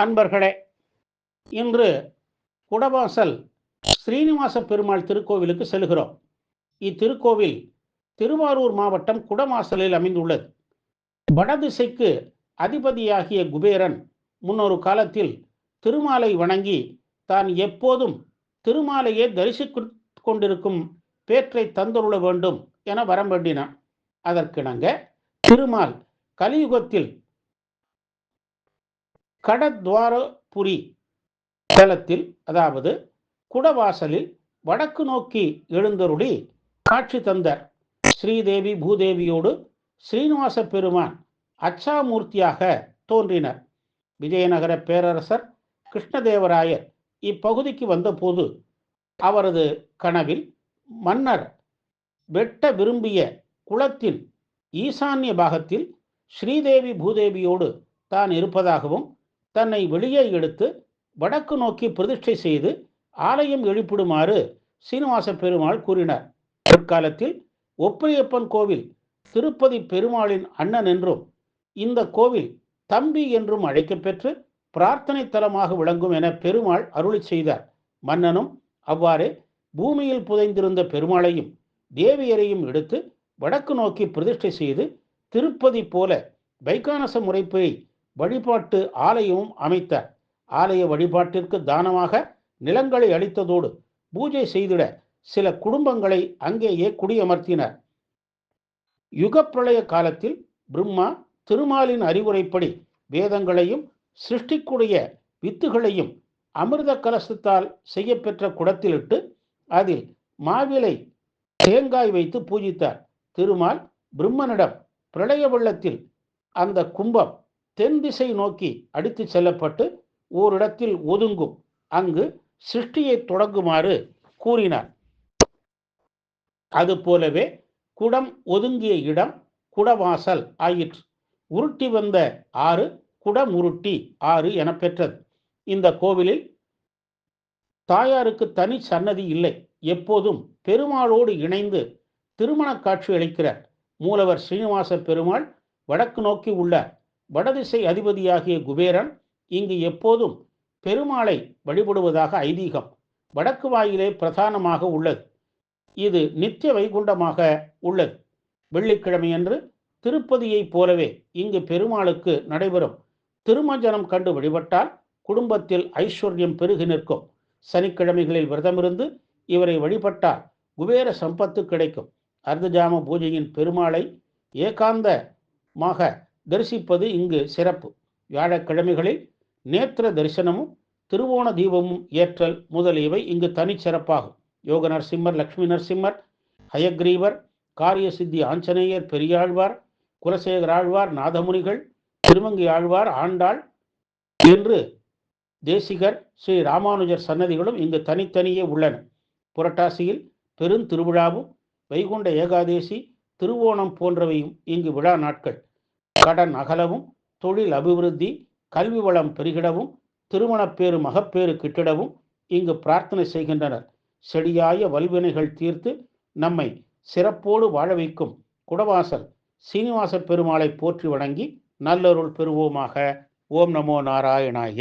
அன்பர்களே இன்று குடவாசல் ஸ்ரீனிவாச பெருமாள் திருக்கோவிலுக்கு செல்கிறோம். இத்திருக்கோவில் திருவாரூர் மாவட்டம் குடவாசலில் அமைந்துள்ளது. வடதிசைக்கு அதிபதியாகிய குபேரன் முன்னொரு காலத்தில் திருமாலை வணங்கி தான் எப்போதும் திருமாலையே தரிசித்து கொண்டிருக்கும் பேற்றை தந்தருள வேண்டும் என வரம் வேண்டினான். அதற்கிணங்க திருமால் கலியுகத்தில் கடத்வாரபுரி தளத்தில் அதாவது குடவாசலில் வடக்கு நோக்கி எழுந்தருளி காட்சி தந்தார் ஸ்ரீதேவி பூதேவியோடு ஸ்ரீனிவாச பெருமான் அச்சாமூர்த்தியாக தோன்றினர். விஜயநகர பேரரசர் கிருஷ்ணதேவராயர் இப்பகுதிக்கு வந்தபோது அவரது கனவில் மன்னர் வெட்ட விரும்பிய குளத்தின் ஈசான்ய பாகத்தில் ஸ்ரீதேவி பூதேவியோடு தான் இருப்பதாகவும் தன்னை வெளியே எடுத்து வடக்கு நோக்கி பிரதிஷ்டை செய்து ஆலயம் எழுப்பிடுமாறு சீனிவாச பெருமாள் கூறினார். பிற்காலத்தில் ஒப்பரியப்பன் கோவில் திருப்பதி பெருமாளின் அண்ணன் என்றும் இந்த கோவில் தம்பி என்றும் அழைக்கப்பெற்று பிரார்த்தனை தலமாக விளங்கும் என பெருமாள் அருளி செய்தார். மன்னனும் அவ்வாறே பூமியில் புதைந்திருந்த பெருமாளையும் தேவியரையும் எடுத்து வடக்கு நோக்கி பிரதிஷ்டை செய்து திருப்பதி போல வைகானச முறைப்பை வழிபாட்டு ஆலயமும் அமைத்தார் ஆலய வழிபாட்டிற்கு தானமாக நிலங்களை அளித்ததோடு பூஜை செய்திட சில குடும்பங்களை அங்கேயே குடியமர்த்தினர். யுகப்பிரளய காலத்தில் பிரம்மா திருமாலின் அறிவுரைப்படி வேதங்களையும் சிருஷ்டிக்குடைய வித்துகளையும் அமிர்த கலசத்தால் செய்யப்பெற்ற குடத்திலிட்டு அதில் மாவிலை தேங்காய் வைத்து பூஜித்தார். திருமால் பிரம்மனிடம் பிரளய வெள்ளத்தில் அந்த கும்பம் தென் திசை நோக்கி அடித்து செல்லப்பட்டு ஓரிடத்தில் ஒதுங்கும். அங்கு சிருஷ்டியை தொடங்குமாறு கூறினார். அதுபோலவே குடம் ஒதுங்கிய இடம் குடவாசல் ஆயிற்று. உருட்டி வந்த ஆறு குடம் உருட்டி ஆறு என பெற்றது. இந்த கோவிலில் தாயாருக்கு தனி சன்னதி இல்லை. எப்போதும் பெருமாளோடு இணைந்து திருமண காட்சி அளிக்கிறார். மூலவர் ஸ்ரீனிவாச பெருமாள் வடக்கு நோக்கி உள்ள வடதிசை அதிபதியாகிய குபேரன் இங்கு எப்போதும் பெருமாளை வழிபடுவதாக ஐதீகம் வடக்கு வாயிலே பிரதானமாக உள்ளது. இது நித்திய வைகுண்டமாக உள்ளது. வெள்ளிக்கிழமையன்று திருப்பதியைப் போலவே இங்கு பெருமாளுக்கு நடைபெறும் திருமஞ்சனம் கண்டு வழிபட்டால் குடும்பத்தில் ஐஸ்வர்யம் பெருகி நிற்கும். சனிக்கிழமைகளில் விரதமிருந்து இவரை வழிபட்டால் குபேர சம்பத்து கிடைக்கும். அர்த்தஜாம பூஜையின் பெருமாளை ஏகாந்தமாக தரிசிப்பது இங்கு சிறப்பு. வியாழக்கிழமைகளில் நேத்திர தரிசனமும் திருவோண தீபமும் ஏற்றல் முதலியவை இங்கு தனிச்சிறப்பாகும் யோக நரசிம்மர் லக்ஷ்மி நரசிம்மர் ஹயக்ரீவர் காரிய சித்தி ஆஞ்சநேயர் பெரியாழ்வார் குலசேகர் ஆழ்வார் நாதமுனிகள் திருமங்கி ஆழ்வார் ஆண்டாள் என்று தேசிகர் ஸ்ரீ ராமானுஜர் சன்னதிகளும் இங்கு தனித்தனியே உள்ளன. புரட்டாசியில் பெருந்திருவிழாவும் வைகுண்ட ஏகாதேசி திருவோணம் போன்றவையும் இங்கு விழா நாட்கள். கடன் அகலவும் தொழில் அபிவிருத்தி கல்வி வளம் பெருகிடவும் திருமணப்பேறு மகப்பேறு கிட்டிடவும் இங்கு பிரார்த்தனை செய்கின்றனர். செடியாய வல்வினைகள் தீர்த்து நம்மை சிறப்போடு வாழ வைக்கும் குடவாசல் சீனிவாச பெருமாளை போற்றி வணங்கி நல்லருள் பெறுவோமாக. ஓம் நமோ நாராயணாய.